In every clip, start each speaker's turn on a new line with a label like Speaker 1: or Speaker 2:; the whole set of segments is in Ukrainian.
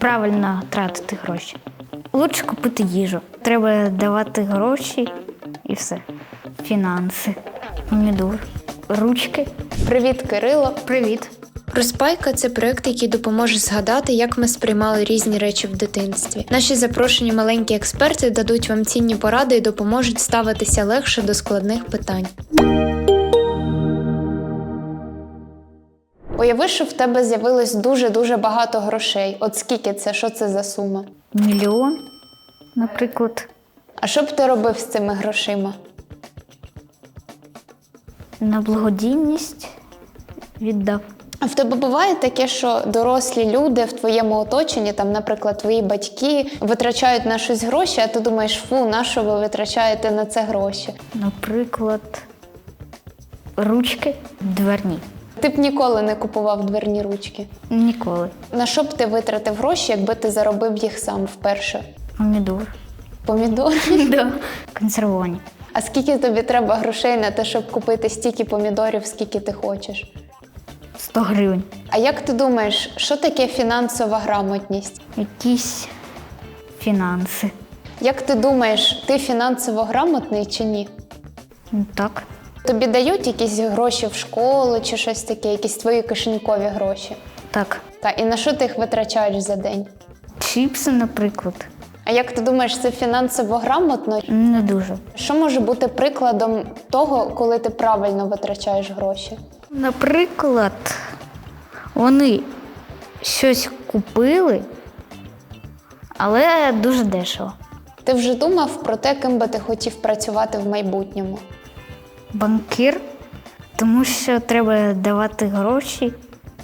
Speaker 1: правильно тратити гроші. Лучше купити їжу. Треба давати гроші і все. Фінанси, помідор, ручки.
Speaker 2: Привіт, Кирило.
Speaker 1: Привіт.
Speaker 2: Розпайка це проект, який допоможе згадати, як ми сприймали різні речі в дитинстві. Наші запрошені маленькі експерти дадуть вам цінні поради і допоможуть ставитися легше до складних питань. Уяви, що в тебе з'явилось дуже-дуже багато грошей. От скільки це? Що це за сума?
Speaker 1: Мільйон, наприклад,
Speaker 2: А що б ти робив з цими грошима?
Speaker 1: на благодійність віддав.
Speaker 2: А в тебе буває таке, що дорослі люди в твоєму оточенні, там, наприклад, твої батьки витрачають на щось гроші, а ти думаєш, фу, на що ви витрачаєте на це гроші?
Speaker 1: Наприклад, ручки дверні.
Speaker 2: Ти б ніколи не купував дверні ручки.
Speaker 1: Ніколи.
Speaker 2: На що б ти витратив гроші, якби ти заробив їх сам вперше?
Speaker 1: Помідор.
Speaker 2: Помідори?
Speaker 1: Да. Консервовані.
Speaker 2: А скільки тобі треба грошей на те, щоб купити стільки помідорів, скільки ти хочеш?
Speaker 1: 100 гривень.
Speaker 2: А як ти думаєш, що таке фінансова грамотність?
Speaker 1: Якісь фінанси.
Speaker 2: Як ти думаєш, ти фінансово грамотний чи ні?
Speaker 1: Ну, Так.
Speaker 2: Тобі дають якісь гроші в школу чи щось таке, якісь твої кишенькові гроші.
Speaker 1: Так.
Speaker 2: Та і на що ти їх витрачаєш за день?
Speaker 1: Чіпси, наприклад.
Speaker 2: А як ти думаєш, це фінансово грамотно?
Speaker 1: Не дуже.
Speaker 2: Що може бути прикладом того, коли ти правильно витрачаєш гроші?
Speaker 1: Наприклад, вони щось купили, але дуже дешево.
Speaker 2: Ти вже думав про те, ким би ти хотів працювати в майбутньому?
Speaker 1: Банкір, тому що треба давати гроші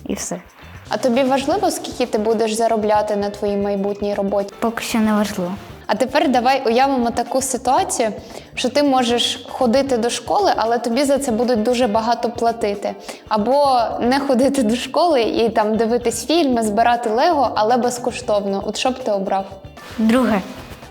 Speaker 1: і все.
Speaker 2: А тобі важливо, скільки ти будеш заробляти на твоїй майбутній роботі?
Speaker 1: Поки що не важливо.
Speaker 2: А тепер давай уявимо таку ситуацію, що ти можеш ходити до школи, але тобі за це будуть дуже багато платити. Або не ходити до школи і там дивитись фільми, збирати лего, але безкоштовно. От що б ти обрав?
Speaker 1: Друге,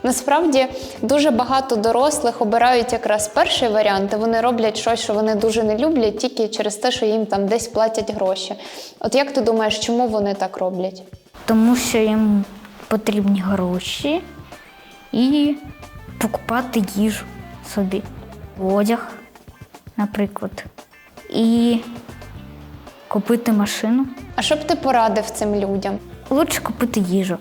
Speaker 2: Насправді дуже багато дорослих обирають якраз перший варіант, і вони роблять щось, що вони дуже не люблять, тільки через те, що їм там десь платять гроші. От як ти думаєш, чому вони так роблять?
Speaker 1: тому що їм потрібні гроші і покупати їжу собі. Одяг, наприклад. І купити машину.
Speaker 2: А що б ти порадив цим людям?
Speaker 1: Лучше купити їжу.